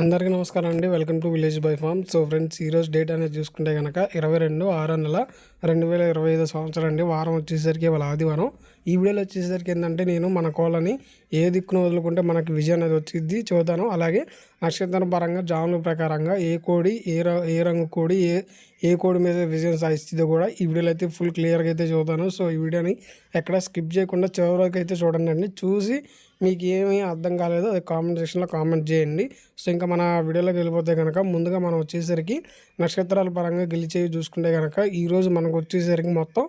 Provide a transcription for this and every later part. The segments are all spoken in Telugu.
అందరికీ నమస్కారం అండి. Welcome to village by farm so friends ఈరోజు డేట్ అనేది చూసుకుంటే కనుక ఇరవై రెండు ఆరో నెల రెండు వేల ఇరవై ఐదు సంవత్సరం అండి. వారం వచ్చేసరికి వాళ్ళ ఆదివారం. ఈ వీడియోలో వచ్చేసరికి ఏంటంటే నేను మన కోళ్ళని ఏ దిక్కును వదులుకుంటే మనకి విజయం అనేది వచ్చింది చూద్దాను. అలాగే నక్షత్రం పరంగా జాముల ప్రకారంగా ఏ కోడి ఏ ఏ రంగు కోడి ఏ ఏ కోడి మీద విజయం సాధిస్తుందో కూడా ఈ వీడియోలో అయితే ఫుల్ క్లియర్గా అయితే చూద్దాను. సో ఈ వీడియోని ఎక్కడ స్కిప్ చేయకుండా చివరికి అయితే చూడండి అండి. చూసి మీకు ఏమీ అర్థం కాలేదో అది కామెంట్ సెక్షన్లో కామెంట్ చేయండి. సో ఇంకా మన వీడియోలోకి వెళ్ళిపోతే కనుక ముందుగా మనం వచ్చేసరికి నక్షత్రాల పరంగా గెలిచేవి చూసుకుంటే కనుక ఈరోజు మనకు వచ్చేసరికి మొత్తం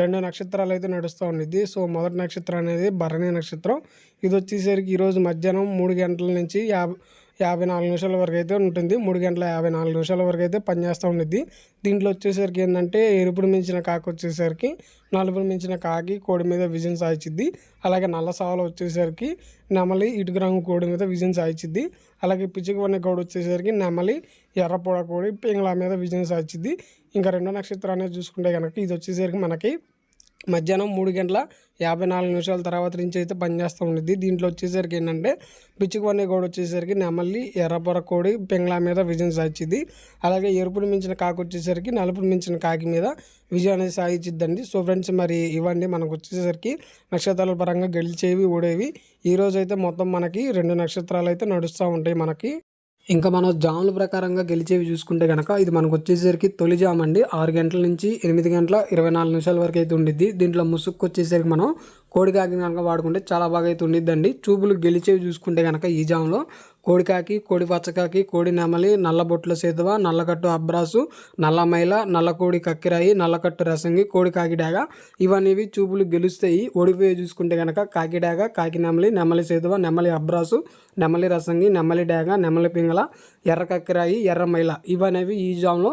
రెండు నక్షత్రాలు అయితే నడుస్తూ ఉండిద్ది సో మొదటి నక్షత్రం అనేది భరణి నక్షత్రం. ఇది వచ్చేసరికి ఈరోజు మధ్యాహ్నం మూడు గంటల నుంచి యాభై యాభై నాలుగు నిమిషాల వరకు అయితే ఉంటుంది. మూడు గంటల యాభై నాలుగు నిమిషాల వరకు అయితే పనిచేస్తూ ఉండిద్ది. దీంట్లో వచ్చేసరికి ఏంటంటే ఎరుపుడు మించిన కాకి వచ్చేసరికి నలుపుడు మించిన కాకి కోడి మీద విజయం సాధించింది అలాగే నల్ల సావలు వచ్చేసరికి నెమలి ఇటుక రంగు కోడి మీద విజయం సాధించింది అలాగే పిచ్చుకవన్న కోడి వచ్చేసరికి నెమలి ఎర్రపొడ కోడి పింగళ మీద విజయం సాధించింది ఇంకా రెండో నక్షత్రం అనేది చూసుకుంటే కనుక ఇది వచ్చేసరికి మనకి మధ్యాహ్నం మూడు గంటల యాభై నాలుగు నిమిషాల తర్వాత నుంచి అయితే పనిచేస్తూ ఉండేది దీంట్లో వచ్చేసరికి ఏంటంటే పిచ్చుకొని కోడి వచ్చేసరికి నెమలి ఎర్రపొర కోడి పెంగ్లా మీద విజయం సాధించింది. అలాగే ఎరుపుని మించిన కాకి వచ్చేసరికి నలుపుని మించిన కాకి మీద విజయం అనేది సాధించిద్దండి. సో ఫ్రెండ్స్ మరి ఇవన్నీ మనకు వచ్చేసరికి నక్షత్రాల పరంగా గెలిచేవి ఓడేవి. ఈరోజు అయితే మొత్తం మనకి రెండు నక్షత్రాలు అయితే నడుస్తూ ఉంటాయి మనకి. ఇంకా మనం జాముల ప్రకారంగా గెలిచేవి చూసుకుంటే కనుక ఇది మనకు వచ్చేసరికి తొలి జామ్ అండి. ఆరు గంటల నుంచి ఎనిమిది గంటల ఇరవై నాలుగు నిమిషాల వరకు అయితే ఉండిద్ది. దీంట్లో ముసుక్కు వచ్చేసరికి మనం కోడి కాకి కనుక వాడుకుంటే చాలా బాగా అయితే ఉండిద్దండి. చూపులు గెలిచేవి చూసుకుంటే కనుక ఈ జామ్లో కోడికాకి కోడి పచ్చకాకి కోడి నెమలి నల్లబొట్ల సేతువ నల్లకట్టు అబ్రాసు నల్ల మైల నల్ల కోడి కక్కిరాయి నల్లకట్టు రసంగి కోడి కాకిడాగ ఇవన్నీ చూపులు గెలుస్తాయి. ఓడిపోయి చూసుకుంటే కనుక కాకిడాగ కాకి నెమలి నెమలి సేతువ నెమలి అబ్రాసు నెమలి రసంగి నెమలి డాగ నెమలి పింగళ ఎర్ర కక్కిరాయి ఎర్ర మైల. ఇవనేవి ఈ జామ్లో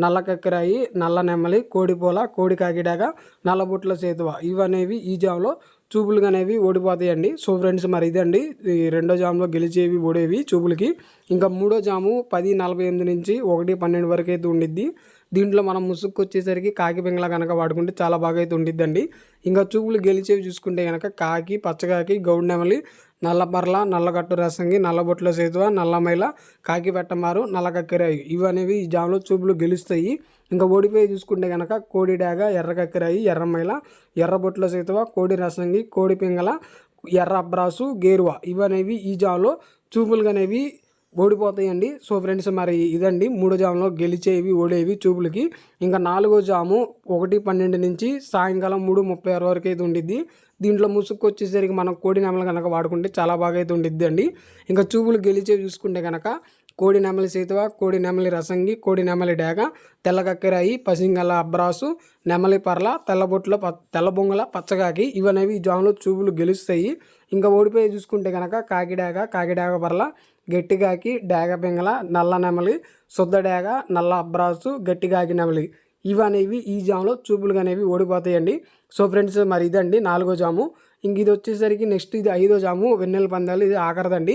నల్ల కక్కిరాయి నల్ల నెమ్మలి కోడిపోల కోడి కాకిడాక నల్లబుట్ల సేతువ. ఇవనేవి ఈ జామ్లో చూపులు అనేవి ఓడిపోతాయండి. సో ఫ్రెండ్స్ మరి ఇదండి. ఈ రెండో జామ్లో గెలిచేవి ఓడేవి చూపులకి. ఇంకా మూడో జాము పది నలభై ఎనిమిది నుంచి ఒకటి పన్నెండు వరకు అయితే ఉండిద్ది. దీంట్లో మనం ముసుగు వచ్చేసరికి కాకి పింగళ కనుక వాడుకుంటే చాలా బాగా అయితే ఉండిద్దండి. ఇంకా చూపులు గెలిచేవి చూసుకుంటే కనుక కాకి పచ్చకాకి గౌడ్ నెమలి నల్లపర్ల నల్లగట్టు రసంగి నల్లబొట్ల సేతువ నల్లమైల కాకి పెట్టమారు నల్లకక్కిరాయి ఇవనేవి ఈ జాములో చూపులు గెలుస్తాయి. ఇంకా ఓడిపోయి చూసుకుంటే కనుక కోడి డాగ ఎర్రకక్కిరాయి ఎర్రమైల ఎర్రబొట్ల సేతువ కోడి రసంగి కోడి పింగళ ఎర్ర అబ్రాసు గేరువ ఇవనేవి ఈ జామ్లో చూపులు అనేవి ఓడిపోతాయండి. సో ఫ్రెండ్స్ మరి ఇదండి. మూడో జాములో గెలిచేవి ఓడేవి చూపులకి. ఇంకా నాలుగో జాము ఒకటి పన్నెండు నుంచి సాయంకాలం మూడు ముప్పై ఆరు వరకు అయితే ఉండిద్ది. దీంట్లో ముసుగు వచ్చేసరికి మనం కోడి నెమలు కనుక వాడుకుంటే చాలా బాగా అయితే ఉండిద్ది అండి ఇంకా చూపులు గెలిచేవి చూసుకుంటే కనుక కోడి నెమలి సీతవ కోడి నెమలి రసంగి కోడి నెమలి డేగ తెల్ల కక్కెరాయి పసింగల అబ్రాసు నెమలి పర్ల తెల్లబొట్ల ప తెల్ల బొంగల పచ్చగాకి ఇవనేవి ఈ జాములో చూపులు గెలుస్తాయి. ఇంకా ఓడిపోయి చూసుకుంటే కనుక కాకిడాగ కాకిడాగ పర్ల గట్టిగాకి డేగ పింగల నల్ల నెమలి శుద్ధ డేగ నల్ల అబ్రాసు గట్టిగాకి నెమలి ఇవనేవి ఈ జాములో చూపులు అనేవి ఓడిపోతాయండి. సో ఫ్రెండ్స్ మరి ఇదండి నాలుగో జాము. ఇంక ఇది వచ్చేసరికి నెక్స్ట్ ఇది ఐదో జాము వెన్నెల పందాలు ఇది ఆఖరదండి.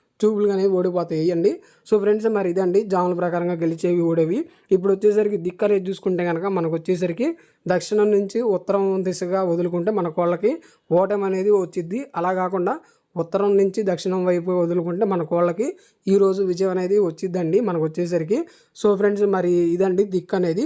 ట్యూబ్లు అనేవి ఓడిపోతాయి. అండి సో ఫ్రెండ్స్ మరి ఇదండి. జాముల ప్రకారంగా గెలిచేవి ఓడేవి. ఇప్పుడు వచ్చేసరికి దిక్కు అనేది చూసుకుంటే కనుక మనకు వచ్చేసరికి దక్షిణం నుంచి ఉత్తరం దిశగా వదులుకుంటే మన కోళ్ళకి ఓటమి అనేది వచ్చిద్ది. అలా కాకుండా ఉత్తరం నుంచి దక్షిణం వైపు వదులుకుంటే మన కోళ్ళకి ఈరోజు విజయం అనేది వచ్చిద్దండి. మనకు వచ్చేసరికి. సో ఫ్రెండ్స్ మరి ఇదండి దిక్కు అనేది.